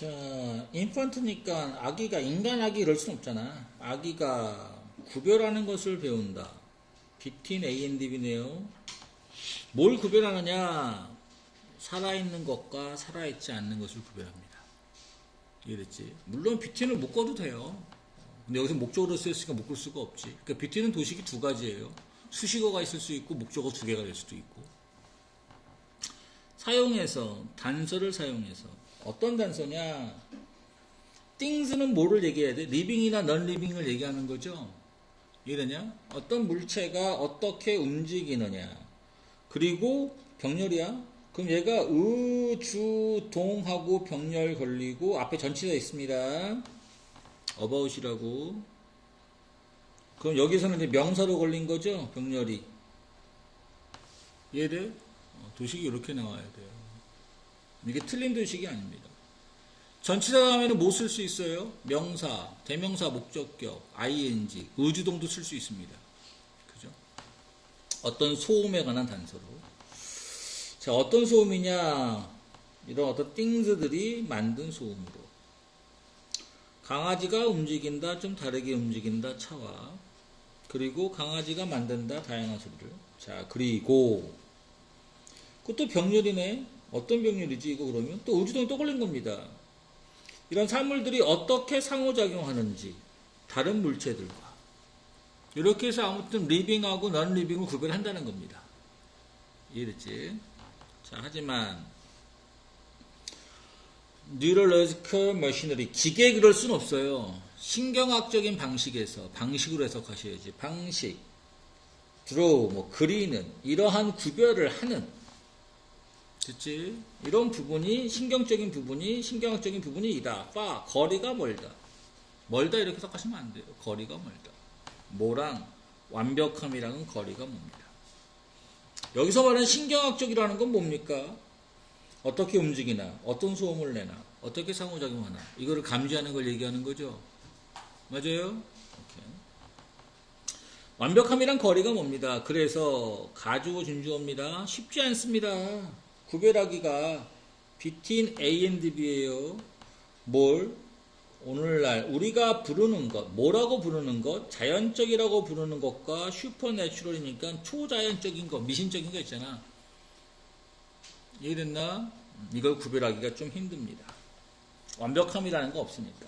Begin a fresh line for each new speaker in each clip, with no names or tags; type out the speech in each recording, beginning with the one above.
자, 인펀트니까 아기가 인간 아기 이럴 순 없잖아. 아기가 구별하는 것을 배운다. 비틴 A and B네요. 뭘 구별하느냐? 살아있는 것과 살아있지 않는 것을 구별합니다. 이해됐지? 물론 비틴을 묶어도 돼요. 근데 여기서 목적으로 쓰였으니까 묶을 수가 없지. 그러니까 비틴은 도식이 두 가지예요. 수식어가 있을 수 있고 목적어 두 개가 될 수도 있고. 사용해서 단서를 사용해서 어떤 단서냐? things는 뭐를 얘기해야 돼? 넌 리빙을 얘기하는 거죠. 이해되냐? 어떤 물체가 어떻게 움직이느냐. 그리고 병렬이야. 그럼 얘가 의, 주, 동하고 병렬 걸리고 앞에 전치사 있습니다. about이라고. 그럼 여기서는 이제 명사로 걸린 거죠? 병렬이. 이해돼? 어, 도식이 이렇게 나와야 돼요. 이게 틀린 도식이 아닙니다. 전치사 다음에는 뭐 쓸 수 있어요? 명사, 대명사, 목적격, ing, 의주동도 쓸 수 있습니다. 그죠? 어떤 소음에 관한 단서로. 자, 어떤 소음이냐? 이런 어떤 띵스들이 만든 소음으로. 강아지가 움직인다, 좀 다르게 움직인다, 차와. 그리고 강아지가 만든다, 다양한 소리를. 자, 그리고. 그것도 병렬이네. 어떤 병렬이지, 이거 그러면? 또 의주동이 또 걸린 겁니다. 이런 사물들이 어떻게 상호작용하는지 다른 물체들과 이렇게 해서 아무튼 리빙하고 넌 리빙을 구별한다는 겁니다. 이해됐지? 자, 하지만 뉴럴로지컬 머시너리 기계 그럴 순 없어요. 신경학적인 방식에서 방식으로 해석하셔야지. 방식, 드로우, 뭐 그리는 이러한 구별을 하는 됐지? 이런 부분이 신경적인 부분이 신경학적인 부분이 이다. 파 거리가 멀다. 멀다 이렇게 해석하시면 안 돼요. 거리가 멀다. 뭐랑 완벽함이랑은 거리가 멉니다. 여기서 말하는 신경학적이라는 건 뭡니까? 어떻게 움직이나, 어떤 소음을 내나, 어떻게 상호작용하나, 이거를 감지하는 걸 얘기하는 거죠. 맞아요? 완벽함이란 거리가 뭡니다. 그래서 가주어 준주어입니다. 쉽지 않습니다. 구별하기가 between A and B예요. 뭘? 오늘날 우리가 부르는 것, 뭐라고 부르는 것, 자연적이라고 부르는 것과 슈퍼내추럴이니까 초자연적인 것, 미신적인 거 있잖아. 이해됐나? 이걸 구별하기가 좀 힘듭니다. 완벽함이라는 거 없으니까.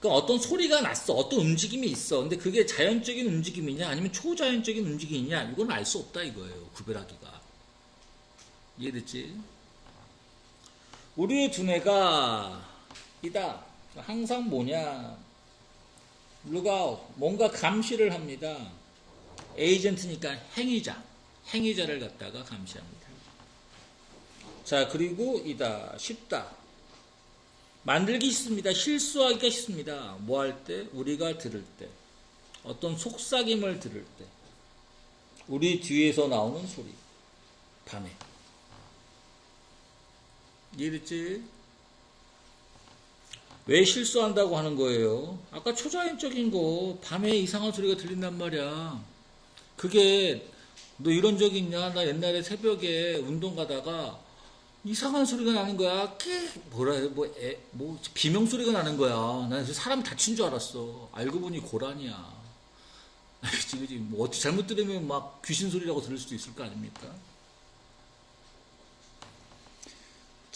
그러니까 어떤 소리가 났어, 어떤 움직임이 있어. 근데 그게 자연적인 움직임이냐, 아니면 초자연적인 움직임이냐, 이건 알 수 없다 이거예요. 구별하기가. 이해됐지? 우리의 두뇌가 이다. 항상 뭐냐? 루가 뭔가 감시를 합니다. 에이전트니까 행위자, 행위자를 갖다가 감시합니다. 자, 그리고 이다. 쉽다. 만들기 쉽습니다. 실수하기가 쉽습니다. 뭐 할 때? 우리가 들을 때. 어떤 속삭임을 들을 때. 우리 뒤에서 나오는 소리. 밤에. 이해됐지? 왜 실수한다고 하는 거예요? 아까 초자연적인 거, 밤에 이상한 소리가 들린단 말이야. 그게, 너 이런 적 있냐? 나 옛날에 새벽에 운동 가다가 이상한 소리가 나는 거야. 끼 뭐라 해? 뭐, 애, 뭐, 비명 소리가 나는 거야. 난 사람 다친 줄 알았어. 알고 보니 고란이야. 그치, 그치. 뭐, 어떻게 잘못 들으면 막 귀신 소리라고 들을 수도 있을 거 아닙니까?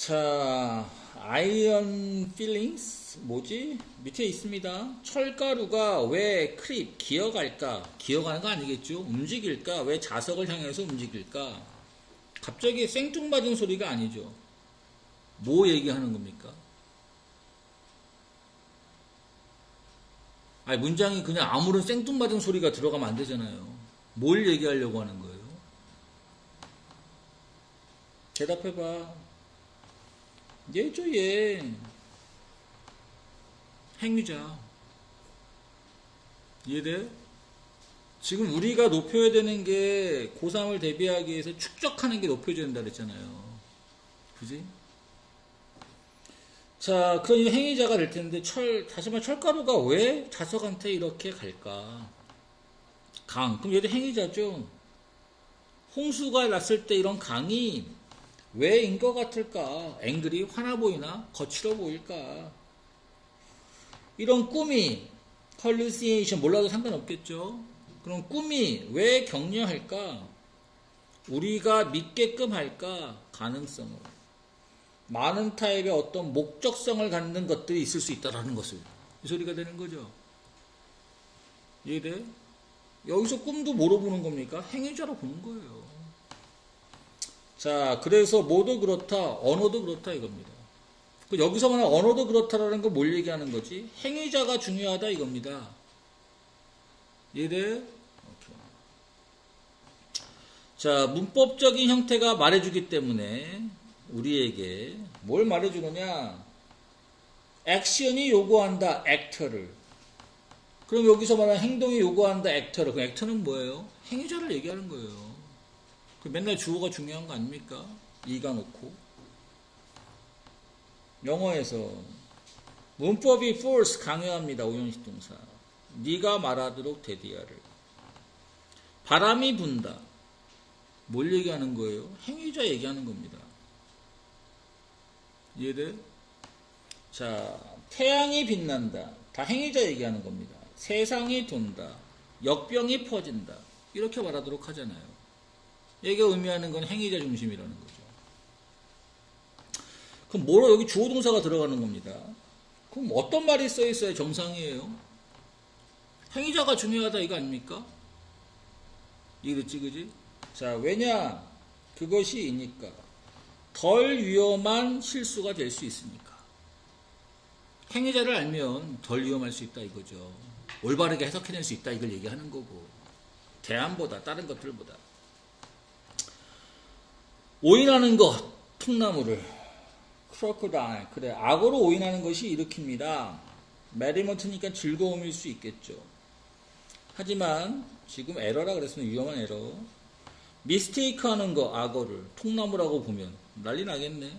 자, 아이언 필링스 뭐지? 밑에 있습니다. 철가루가 왜 크립 기어갈까? 기어가는 거 아니겠죠? 움직일까? 왜 자석을 향해서 움직일까? 갑자기 생뚱맞은 소리가 아니죠. 뭐 얘기하는 겁니까? 아니 문장이 그냥 아무런 생뚱맞은 소리가 들어가면 안 되잖아요. 뭘 얘기하려고 하는 거예요? 대답해봐. 얘죠, 얘. 행위자. 이해돼? 지금 우리가 높여야 되는 게 고3을 대비하기 위해서 축적하는 게 높여져야 된다 그랬잖아요. 그지? 자, 그런 행위자가 될 텐데, 철, 다시 말해 철가루가 왜 자석한테 이렇게 갈까? 강. 그럼 얘도 행위자죠? 홍수가 났을 때 이런 강이 왜인 것 같을까? 앵글이 화나 보이나? 거칠어 보일까? 이런 꿈이 컬루시에이션 몰라도 상관없겠죠. 그럼 꿈이 왜 격려할까? 우리가 믿게끔 할까? 가능성을. 많은 타입의 어떤 목적성을 갖는 것들이 있을 수 있다라는 것을. 이 소리가 되는 거죠. 이해돼? 여기서 꿈도 뭐로 보는 겁니까? 행위자로 보는 거예요. 자, 그래서 뭐도 그렇다, 언어도 그렇다 이겁니다. 그 여기서 말하는 언어도 그렇다라는 건 뭘 얘기하는 거지? 행위자가 중요하다 이겁니다. 오케이. 자, 문법적인 형태가 말해주기 때문에 우리에게 뭘 말해주느냐? 액션이 요구한다, 액터를. 그럼 여기서 말하는 행동이 요구한다, 액터를. 그 액터는 뭐예요? 행위자를 얘기하는 거예요. 그 맨날 주어가 중요한 거 아닙니까? 이가 놓고. 영어에서 문법이 force 강요합니다. 오형식 동사. 네가 말하도록 대디야를. 바람이 분다. 뭘 얘기하는 거예요? 행위자 얘기하는 겁니다. 이해돼? 자, 태양이 빛난다. 다 행위자 얘기하는 겁니다. 세상이 돈다. 역병이 퍼진다. 이렇게 말하도록 하잖아요. 얘가 의미하는 건 행위자 중심이라는 거죠. 그럼 뭐로 여기 주어 동사가 들어가는 겁니다. 그럼 어떤 말이 써 있어야 정상이에요? 행위자가 중요하다 이거 아닙니까? 이랬지 그지? 자 왜냐 그것이 이니까 덜 위험한 실수가 될 수 있으니까 행위자를 알면 덜 위험할 수 있다 이거죠. 올바르게 해석해낼 수 있다 이걸 얘기하는 거고 대안보다 다른 것들보다 오인하는 것 통나무를 크로커다일 그래 악어로 오인하는 것이 일으킵니다. 메리먼트니까 즐거움일 수 있겠죠. 하지만 지금 에러라 그랬으면 위험한 에러. 미스테이크 하는 거 악어를 통나무라고 보면 난리 나겠네.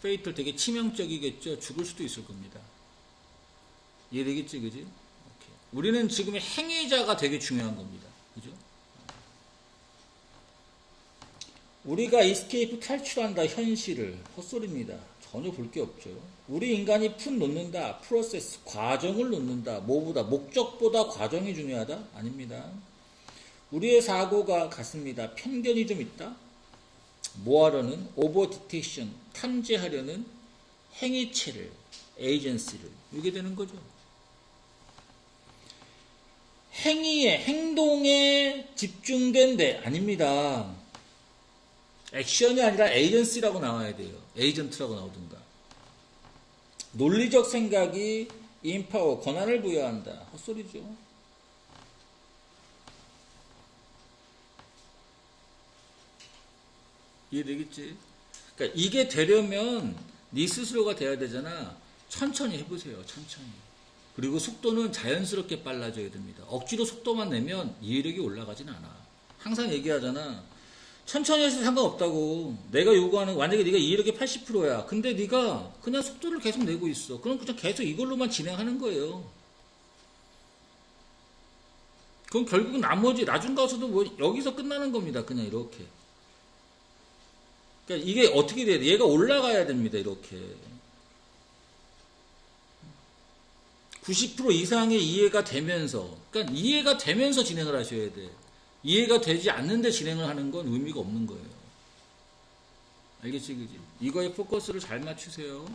페이틀 되게 치명적이겠죠. 죽을 수도 있을 겁니다. 이해되겠지, 그지? 우리는 지금 행위자가 되게 중요한 겁니다. 그죠? 우리가 이스케이프 탈출한다 현실을 헛소리입니다. 전혀 볼 게 없죠. 우리 인간이 푼 놓는다 프로세스 과정을 놓는다 뭐보다 목적보다 과정이 중요하다 아닙니다. 우리의 사고가 같습니다. 편견이 좀 있다. 뭐하려는 오버 디텍션 탐지하려는 행위체를 에이전시를 이게 되는 거죠. 행위에 행동에 집중된 데 아닙니다. 액션이 아니라 에이전시라고 나와야 돼요. 에이전트라고 나오든가. 논리적 생각이 인파워, 권한을 부여한다. 헛소리죠. 이해되겠지? 그러니까 이게 되려면 네 스스로가 돼야 되잖아. 천천히 해보세요. 천천히. 그리고 속도는 자연스럽게 빨라져야 됩니다. 억지로 속도만 내면 이해력이 올라가진 않아. 항상 얘기하잖아. 천천히 해서 상관없다고. 내가 요구하는 만약에 네가 이해력이 80%야. 근데 네가 그냥 속도를 계속 내고 있어. 그럼 그냥 계속 이걸로만 진행하는 거예요. 그럼 결국은 나머지 나중 가서도 뭐 여기서 끝나는 겁니다. 그냥 이렇게. 그러니까 이게 어떻게 돼야 돼? 얘가 올라가야 됩니다. 이렇게. 90% 이상의 이해가 되면서, 그러니까 이해가 되면서 진행을 하셔야 돼. 이해가 되지 않는데 진행을 하는 건 의미가 없는 거예요. 알겠지, 그지? 이거에 포커스를 잘 맞추세요.